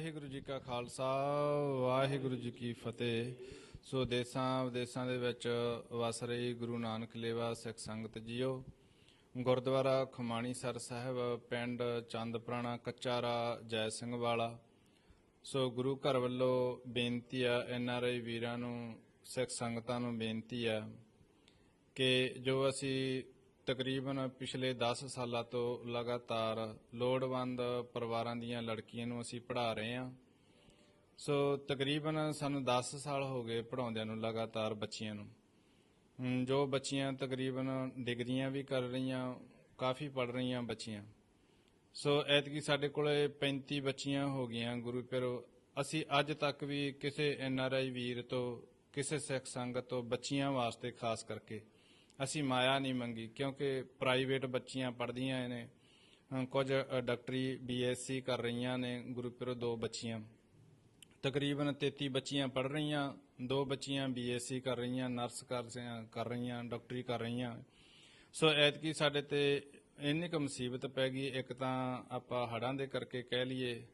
ਵਾਹਿਗੁਰੂ ਜੀ ਕਾ ਖਾਲਸਾ, ਵਾਹਿਗੁਰੂ ਜੀ ਕੀ ਫਤਿਹ। ਸੋ ਦੇਸਾਂ ਵਿਦੇਸਾਂ ਦੇ ਵਿੱਚ ਵਸ ਰਹੀ ਗੁਰੂ ਨਾਨਕ ਲੇਵਾ ਸਿੱਖ ਸੰਗਤ ਜੀਓ, ਗੁਰਦੁਆਰਾ ਖਮਾਣੀ ਸਰ ਸਾਹਿਬ, ਪਿੰਡ ਚੰਦਪੁਰਾਣਾ ਕੱਚਾਰਾ ਜੈ ਸਿੰਘ ਵਾਲਾ। ਸੋ ਗੁਰੂ ਘਰ ਵੱਲੋਂ ਬੇਨਤੀ ਆ, ਐਨ ਆਰ ਆਈ ਵੀਰਾਂ ਨੂੰ, ਸਿੱਖ ਸੰਗਤਾਂ ਨੂੰ ਬੇਨਤੀ ਆ ਕਿ ਜੋ ਅਸੀਂ ਤਕਰੀਬਨ ਪਿਛਲੇ 10 ਸਾਲਾਂ ਤੋਂ ਲਗਾਤਾਰ ਲੋੜਵੰਦ ਪਰਿਵਾਰਾਂ ਦੀਆਂ ਲੜਕੀਆਂ ਨੂੰ ਅਸੀਂ ਪੜ੍ਹਾ ਰਹੇ ਹਾਂ। ਸੋ ਤਕਰੀਬਨ ਸਾਨੂੰ 10 ਸਾਲ ਹੋ ਗਏ ਪੜਾਉਂਦਿਆਂ ਨੂੰ, ਲਗਾਤਾਰ ਬੱਚੀਆਂ ਨੂੰ। ਜੋ ਬੱਚੀਆਂ ਤਕਰੀਬਨ ਡਿਗਰੀਆਂ ਵੀ ਕਰ ਰਹੀਆਂ, ਕਾਫੀ ਪੜ ਰਹੀਆਂ ਬੱਚੀਆਂ। ਸੋ ਐਤਕੀ ਸਾਡੇ ਕੋਲੇ 35 ਬੱਚੀਆਂ ਹੋ ਗਈਆਂ, ਗੁਰੂ ਪਿਆਰੋ। ਅਸੀਂ ਅੱਜ ਤੱਕ ਵੀ ਕਿਸੇ ਐਨ ਆਰ ਆਈ ਵੀਰ ਤੋਂ, ਕਿਸੇ ਸਿੱਖ ਸੰਗਤ ਤੋਂ ਬੱਚੀਆਂ ਵਾਸਤੇ ਖਾਸ ਕਰਕੇ ਅਸੀਂ ਮਾਇਆ ਨਹੀਂ ਮੰਗੀ ਕਿਉਂਕਿ ਪ੍ਰਾਈਵੇਟ ਬੱਚੀਆਂ ਪੜ੍ਹਦੀਆਂ ਨੇ। ਅ, ਕੁਝ ਅ, ਡਾਕਟਰੀ ਬੀਐਸਸੀ ਕਰ ਰਹੀਆਂ ਨੇ ਗੁਰੂ ਪਿਆਰੋ ਦੋ ਬੱਚੀਆਂ। ਤਕਰੀਬਨ 33 ਬੱਚੀਆਂ ਪੜ ਰਹੀਆਂ ਦੋ ਬੱਚੀਆਂ ਬੀਐਸਸੀ ਕਰ ਰਹੀਆਂ ਨਰਸ ਕਰ ਰਹੀਆਂ- ਕਰ ਰਹੀਆਂ ਡਾਕਟਰੀ ਕਰ ਰਹੀਆਂ। ਸੋ ਐਤਕੀ ਸਾਡੇ ਤੇ ਇੰਨੀ ਕੁ ਮੁਸੀਬਤ ਪੈ ਗਈ ਇੱਕ ਤਾਂ ਆਪਾਂ ਹੜਾਂ ਦੇ ਕਰਕੇ ਕਹਿ ਲਈਏ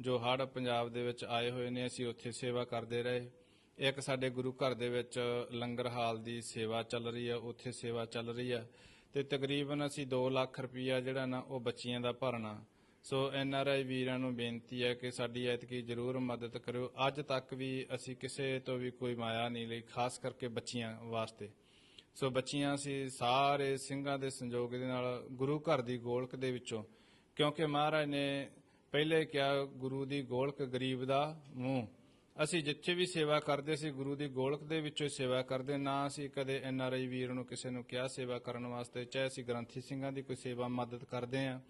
ਜੋ ਹੜ ਪੰਜਾਬ ਦੇ ਵਿੱਚ ਆਏ ਹੋਏ ਨੇ ਅਸੀਂ ਉੱਥੇ ਸੇਵਾ ਕਰਦੇ ਰਹੇ। ਇੱਕ ਸਾਡੇ ਗੁਰੂ ਘਰ ਦੇ ਵਿੱਚ ਲੰਗਰ ਹਾਲ ਦੀ ਸੇਵਾ ਚੱਲ ਰਹੀ ਹੈ ਉੱਥੇ ਸੇਵਾ ਚੱਲ ਰਹੀ ਹੈ ਤੇ ਤਕਰੀਬਨ ਅਸੀਂ 2 ਲੱਖ ਰੁਪਈਆ ਜਿਹੜਾ ਨਾ, ਉਹ ਬੱਚੀਆਂ ਦਾ ਭਰਨਾ। ਸੋ ਐਨ ਆਰ ਆਈ ਵੀਰਾਂ ਨੂੰ ਬੇਨਤੀ ਹੈ ਕਿ ਸਾਡੀ ਐਤਕੀ ਜ਼ਰੂਰ ਮਦਦ ਕਰਿਓ। ਅੱਜ ਤੱਕ ਵੀ ਅਸੀਂ ਕਿਸੇ ਤੋਂ ਵੀ ਕੋਈ ਮਾਇਆ ਨਹੀਂ ਲਈ, ਖਾਸ ਕਰਕੇ ਬੱਚੀਆਂ ਵਾਸਤੇ। ਸੋ ਬੱਚੀਆਂ ਅਸੀਂ ਸਾਰੇ ਸਿੰਘਾਂ ਦੇ ਸੰਯੋਗ ਦੇ ਨਾਲ ਗੁਰੂ ਘਰ ਦੀ ਗੋਲਕ ਦੇ ਵਿੱਚੋਂ, ਕਿਉਂਕਿ ਮਹਾਰਾਜ ਨੇ ਪਹਿਲੇ ਕਿਹਾ, ਗੁਰੂ ਦੀ ਗੋਲਕ ਗਰੀਬ ਦਾ ਮੂੰਹ। ਅਸੀਂ ਜਿੱਥੇ ਵੀ ਸੇਵਾ ਕਰਦੇ ਸੀ, ਗੁਰੂ ਦੀ ਗੋਲਕ ਦੇ ਵਿੱਚੋਂ ਸੇਵਾ ਕਰਦੇ, ਨਾ ਅਸੀਂ ਕਦੇ ਐਨ ਆਰ ਆਈ ਵੀਰ ਨੂੰ ਕਿਸੇ ਨੂੰ ਕਿਹਾ ਸੇਵਾ ਕਰਨ ਵਾਸਤੇ, ਚਾਹੇ ਅਸੀਂ ਗ੍ਰੰਥੀ ਸਿੰਘਾਂ ਦੀ ਕੋਈ ਸੇਵਾ ਮਦਦ ਕਰਦੇ ਹਾਂ,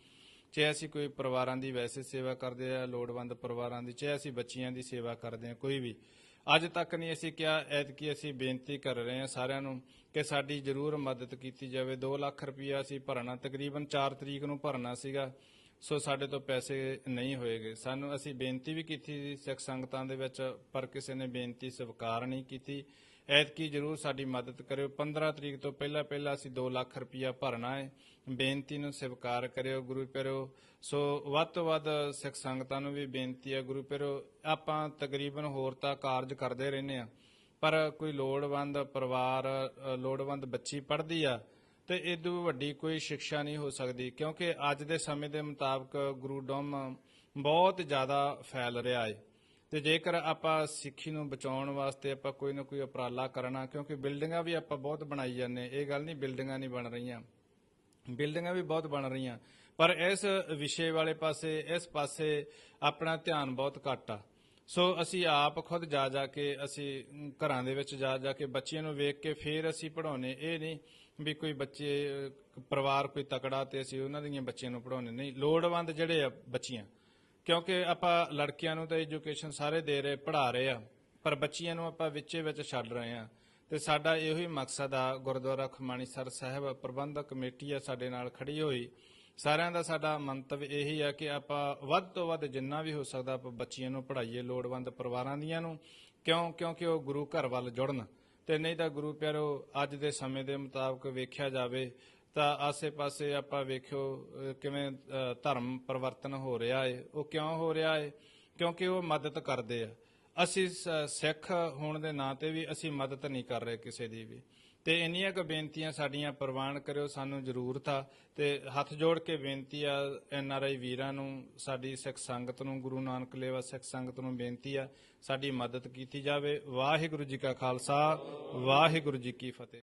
ਚਾਹੇ ਅਸੀਂ ਕੋਈ ਪਰਿਵਾਰਾਂ ਦੀ ਵੈਸੇ ਸੇਵਾ ਕਰਦੇ ਆ ਲੋੜਵੰਦ ਪਰਿਵਾਰਾਂ ਦੀ, ਚਾਹੇ ਅਸੀਂ ਬੱਚੀਆਂ ਦੀ ਸੇਵਾ ਕਰਦੇ ਆ ਕੋਈ ਵੀ। ਅੱਜ ਤੱਕ ਨਹੀਂ ਅਸੀਂ ਕਿਹਾ, ਐਤਕੀ ਅਸੀਂ ਬੇਨਤੀ ਕਰ ਰਹੇ ਹਾਂ ਸਾਰਿਆਂ ਨੂੰ ਕਿ ਸਾਡੀ ਜ਼ਰੂਰ ਮਦਦ ਕੀਤੀ ਜਾਵੇ। 2 ਲੱਖ ਰੁਪਈਆ ਅਸੀਂ ਭਰਨਾ, ਤਕਰੀਬਨ 4 ਤਰੀਕ ਨੂੰ ਭਰਨਾ ਸੀਗਾ। ਸੋ ਸਾਡੇ ਤੋਂ ਪੈਸੇ ਨਹੀਂ ਹੋਏਗੇ। ਸਾਨੂੰ ਅਸੀਂ ਬੇਨਤੀ ਵੀ ਕੀਤੀ ਸੀ, ਸਿੱਖ ਸੰਗਤਾਂ ਦੇ ਵਿੱਚ, ਪਰ ਕਿਸੇ ਨੇ ਬੇਨਤੀ ਸਵੀਕਾਰ ਨਹੀਂ ਕੀਤੀ। ਐਤਕੀ ਜ਼ਰੂਰ ਸਾਡੀ ਮਦਦ ਕਰਿਓ। 15 ਤਰੀਕ ਤੋਂ ਪਹਿਲਾਂ ਪਹਿਲਾਂ ਅਸੀਂ 2 ਲੱਖ ਰੁਪਈਆ ਭਰਨਾ ਹੈ। ਬੇਨਤੀ ਨੂੰ ਸਵੀਕਾਰ ਕਰਿਓ ਗੁਰੂ ਪਿਆਰਿਓ ਸੋ ਵੱਧ ਤੋਂ ਵੱਧ ਸਿੱਖ ਸੰਗਤਾਂ ਨੂੰ ਵੀ ਬੇਨਤੀ ਹੈ ਗੁਰੂ ਪਿਆਰਿਓ ਆਪਾਂ ਤਕਰੀਬਨ ਹੋਰ ਤਾਂ ਕਾਰਜ ਕਰਦੇ ਰਹਿੰਦੇ ਆ ਪਰ ਕੋਈ ਲੋੜਵੰਦ ਪਰਿਵਾਰ ਲੋੜਵੰਦ ਬੱਚੀ ਪੜ੍ਹਦੀ ਆ ਤੇ ਇਦੋਂ ਵੱਡੀ ਕੋਈ ਸਿੱਖਿਆ ਨਹੀਂ ਹੋ ਸਕਦੀ, ਕਿਉਂਕਿ ਅੱਜ ਦੇ ਸਮੇਂ ਦੇ ਮੁਤਾਬਕ ਗੁਰੂਡਮ ਬਹੁਤ ਜ਼ਿਆਦਾ ਫੈਲ ਰਿਹਾ ਹੈ ਤੇ ਜੇਕਰ ਆਪਾਂ ਸਿੱਖੀ ਨੂੰ ਬਚਾਉਣ ਵਾਸਤੇ ਆਪਾਂ ਕੋਈ ਨਾ ਕੋਈ ਉਪਰਾਲਾ ਕਰਨਾ, ਕਿਉਂਕਿ ਬਿਲਡਿੰਗਾਂ ਵੀ ਆਪਾਂ ਬਹੁਤ ਬਣਾਈ ਜਾਂਦੇ ਇਹ ਗੱਲ ਨਹੀਂ ਬਿਲਡਿੰਗਾਂ ਨਹੀਂ ਬਣ ਰਹੀਆਂ। ਬਿਲਡਿੰਗਾਂ ਵੀ ਬਹੁਤ ਬਣ ਰਹੀਆਂ। ਪਰ ਇਸ ਵਿਸ਼ੇ ਵਾਲੇ ਪਾਸੇ, ਇਸ ਪਾਸੇ ਆਪਣਾ ਧਿਆਨ ਬਹੁਤ ਘੱਟ ਆ। ਸੋ ਅਸੀਂ ਆਪ ਖੁਦ ਜਾ ਜਾ ਕੇ, ਅਸੀਂ ਘਰਾਂ ਦੇ ਵਿੱਚ ਜਾ ਜਾ ਕੇ ਬੱਚਿਆਂ ਨੂੰ ਵੇਖ ਕੇ ਫੇਰ ਅਸੀਂ ਪੜਾਉਨੇ ਇਹ ਨਹੀਂ ਵੀ ਕੋਈ ਬੱਚੇ ਪਰਿਵਾਰ ਕੋਈ ਤਕੜਾ ਤੇ ਅਸੀਂ ਉਹਨਾਂ ਦੀਆਂ ਬੱਚਿਆਂ ਨੂੰ ਪੜਾਉਨੇ ਨਹੀਂ, ਲੋੜਵੰਦ ਜਿਹੜੇ ਆ ਬੱਚੀਆਂ ਕਿਉਂਕਿ ਆਪਾਂ ਲੜਕੀਆਂ ਨੂੰ ਤਾਂ ਐਜੂਕੇਸ਼ਨ ਸਾਰੇ ਦੇ ਰਹੇ, ਪੜ੍ਹਾ ਰਹੇ ਆ, ਪਰ ਬੱਚੀਆਂ ਨੂੰ ਆਪਾਂ ਵਿੱਚੇ ਵਿੱਚ ਛੱਡ ਰਹੇ ਆ। ਤੇ ਸਾਡਾ ਇਹੋ ਹੀ ਮਕਸਦ ਆ, ਗੁਰਦੁਆਰਾ ਖਮਾਣੀ ਸਰ ਸਾਹਿਬ ਪ੍ਰਬੰਧਕ ਕਮੇਟੀ ਆ ਸਾਡੇ ਨਾਲ ਖੜੀ ਹੋਈ। ਸਾਰਿਆਂ ਦਾ ਸਾਡਾ ਮੰਤਵ ਇਹੀ ਆ ਕਿ ਆਪਾਂ ਵੱਧ ਤੋਂ ਵੱਧ ਜਿੰਨਾ ਵੀ ਹੋ ਸਕਦਾ ਆਪਾਂ ਬੱਚੀਆਂ ਨੂੰ ਪੜ੍ਹਾਈਏ, ਲੋੜਵੰਦ ਪਰਿਵਾਰਾਂ ਦੀਆਂ ਨੂੰ, ਕਿਉਂ, ਕਿਉਂਕਿ ਉਹ ਗੁਰੂ ਘਰ ਵੱਲ ਜੁੜਨ। ਤੇ ਨਹੀਂ ਤਾਂ ਗੁਰੂ ਪਿਆਰੋ, ਅੱਜ ਦੇ ਸਮੇਂ ਦੇ ਮੁਤਾਬਕ ਵੇਖਿਆ ਜਾਵੇ ਤਾਂ ਆਸੇ-ਪਾਸੇ ਆਪਾਂ ਵੇਖਿਓ ਕਿਵੇਂ ਧਰਮ ਪਰਿਵਰਤਨ ਹੋ ਰਿਹਾ ਏ। ਉਹ ਕਿਉਂ ਹੋ ਰਿਹਾ ਏ? ਕਿਉਂਕਿ ਉਹ ਮਦਦ ਕਰਦੇ ਆ। ਅਸੀਂ ਸ- ਸਿੱਖ ਹੋਣ ਦੇ ਨਾਂ ਤੇ ਵੀ ਅਸੀਂ ਮਦਦ ਨਹੀਂ ਕਰ ਰਹੇ ਕਿਸੇ ਦੀ ਵੀ। ਤੇ ਇੰਨੀਆਂ ਕੁ ਬੇਨਤੀਆਂ ਸਾਡੀਆਂ ਪ੍ਰਵਾਨ ਕਰਿਓ, ਸਾਨੂੰ ਜ਼ਰੂਰਤ ਆ। ਤੇ ਹੱਥ ਜੋੜ ਕੇ ਬੇਨਤੀ ਆ, ਐਨ ਆਰ ਆਈ ਵੀਰਾਂ ਨੂੰ, ਸਾਡੀ ਸਿੱਖ ਸੰਗਤ ਨੂੰ, ਗੁਰੂ ਨਾਨਕ ਲੇਵਾ ਸਿੱਖ ਸੰਗਤ ਨੂੰ ਬੇਨਤੀ ਆ, ਸਾਡੀ ਮਦਦ ਕੀਤੀ ਜਾਵੇ। ਵਾਹਿਗੁਰੂ ਜੀ ਕਾ ਖਾਲਸਾ, ਵਾਹਿਗੁਰੂ ਜੀ ਕੀ ਫਤਿਹ।